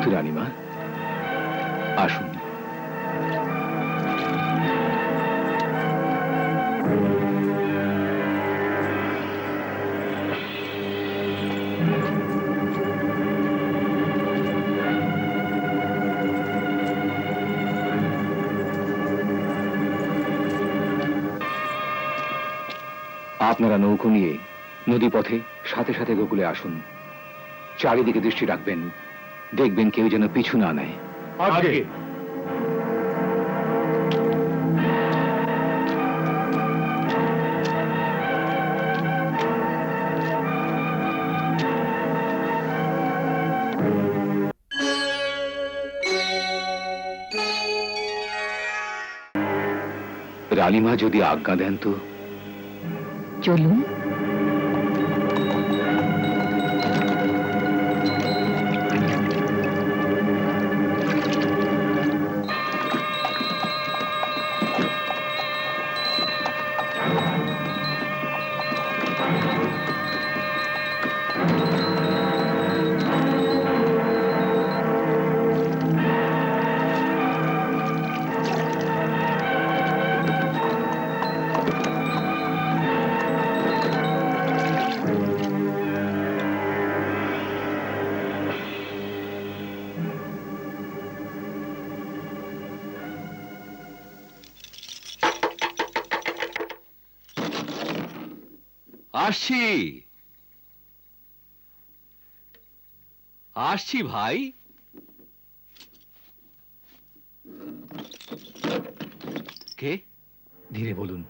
জয়তু রানীমা, আসুন। আপনারা নৌকো নিয়ে নদী পথে সাথে সাথে গোকুলে আসুন। চারিদিকে দৃষ্টি রাখবেন। দেখবেন কেউ যেন পিছু না নেয়। আগে রানীমা যদি আজ্ঞা দেন তো? চলুন। আসছি। আসছি ভাই। কে? ধীরে বলুন।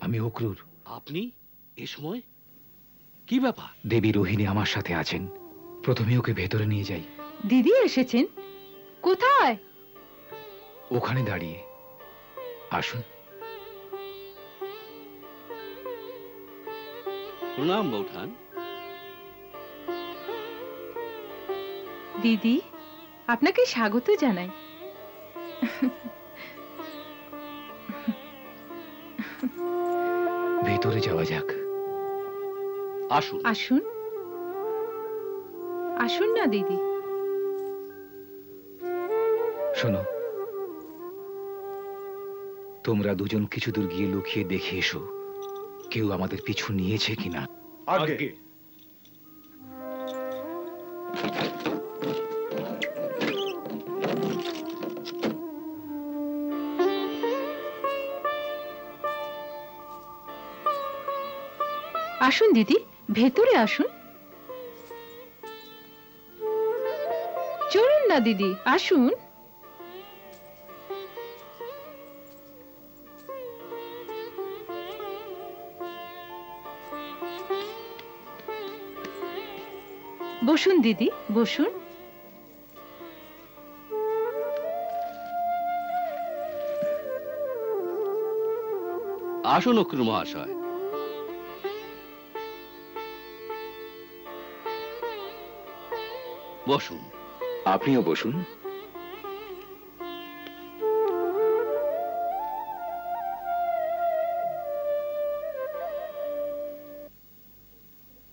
আমি অক্রুর। আপনি? এ সময়? কি ব্যাপার? দেবী রোহিণী আমার সাথে আছেন। প্রথমে ওকে ভেতরে নিয়ে যাই। দিদি এসেছেন। কোথায়? ওখানে দাঁড়িয়ে। আসুন। প্রণাম বৌঠান। দিদি আপনাকে স্বাগত জানাই। ভেতরে যাওয়া যাক। আসুন। আসুন। আসুন না দিদি। শোনো তোমরা দুজন কিছু দূর গিয়ে লুকিয়ে দেখে এসো। কেউ আমাদের পিছু নিয়েছে কিনা? আগে। আসুন দিদি ভেতরে আসুন। চলুন না দিদি আসুন। বসুন দিদি বসুন। আসুন অক্রু মহাশয়। বসুন। আপনিও বসুন।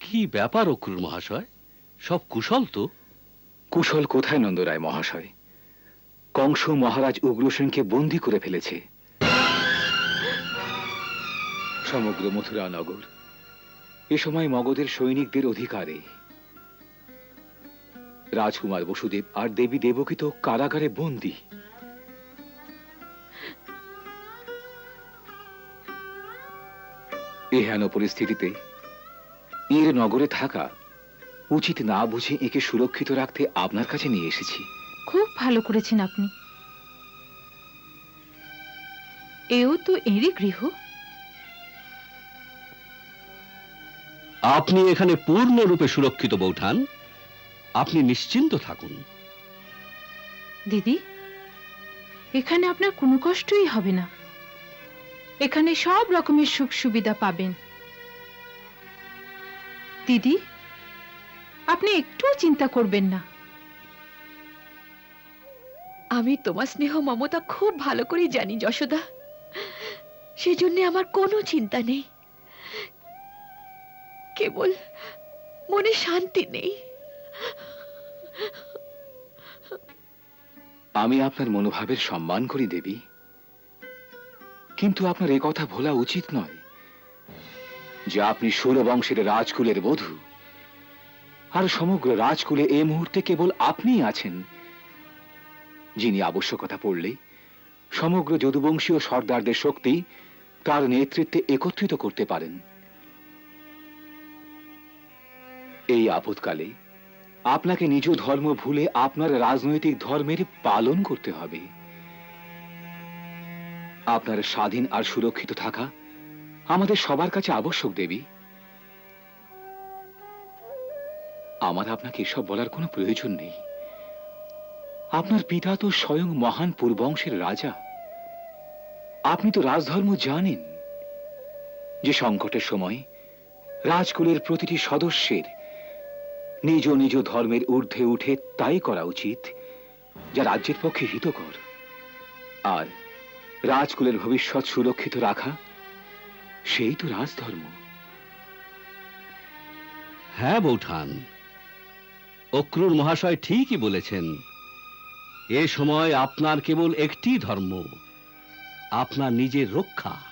কি ব্যাপার অক্রুর মহাশয়? সব কুশল তো। কুশল কোথায় নন্দরায় মহাশয়? কংস মহারাজ উগ্রসেনকে বন্দি করে ফেলেছে। সমগ্র মথুরা নগর, এ সময় মগধের সৈনিকদের অধিকারে। রাজকুমার বসুদেব আর দেবী দেবকী তো কারাগারে বন্দী। এহেন পরিস্থিতিতে এর নগরে থাকা উচিত না বুঝে একে সুরক্ষিত রাখতে আপনার কাছে নিয়ে এসেছি। খুব ভালো করেছেন আপনি। এও তো এরই গৃহ। আপনি এখানে পূর্ণরূপে সুরক্ষিত বৌঠান আপনি নিশ্চিন্ত থাকুন। দিদি এখানে আপনার কোনো কষ্টই হবে না। এখানে সব রকমের সুখ সুবিধা পাবেন। দিদি আপনি একটুও চিন্তা করবেন না। আমি তোমার স্নেহ, মমতা খুব ভালো করেই জানি, যশোদা। সেজন্য আমার কোনো চিন্তা নেই। কেবল মনে শান্তি নেই। আমি আপনার মনোভাবের সম্মান করি, দেবী। কিন্তু আপনার কথা ভোলা উচিত নয় যে আপনি সৌরবংশের রাজকুলের বধূ। আর সমগ্র রাজকুলে এই মুহূর্তে কেবল আপনিই আছেন, যিনি আবশ্যকতা পড়লে সমগ্র যদুবংশীয় সর্দারদের শক্তি তার নেতৃত্বে একত্রিত করতে পারেন। এই আপদকালে আপনাকে নিজ ধর্ম ভুলে আপনার রাজনৈতিক ধর্মের পালন করতে হবে। আপনার স্বাধীন আর সুরক্ষিত থাকা আমাদের সবার কাছে আবশ্যক, দেবী। আমার আপনাকে এসব বলার কোনো প্রয়োজন নেই। আপনার পিতা তো স্বয়ং মহান পূর্বংশের রাজা। আপনি তো রাজধর্ম জানেন যে সংকটের সময় রাজকুলের প্রতিটি সদস্যের নিজ নিজ ধর্মের ঊর্ধ্বে উঠে তাই করা উচিত, যা রাজ্যের পক্ষে হিতকর। আর রাজকুলের ভবিষ্যৎ সুরক্ষিত রাখা, সেই তো রাজধর্ম। হ্যাঁ বৌঠান। অক্রুর মহাশয় ঠিকই বলেছেন এ সময় আপনার কেবল একটি ধর্ম আপনার নিজের রক্ষা।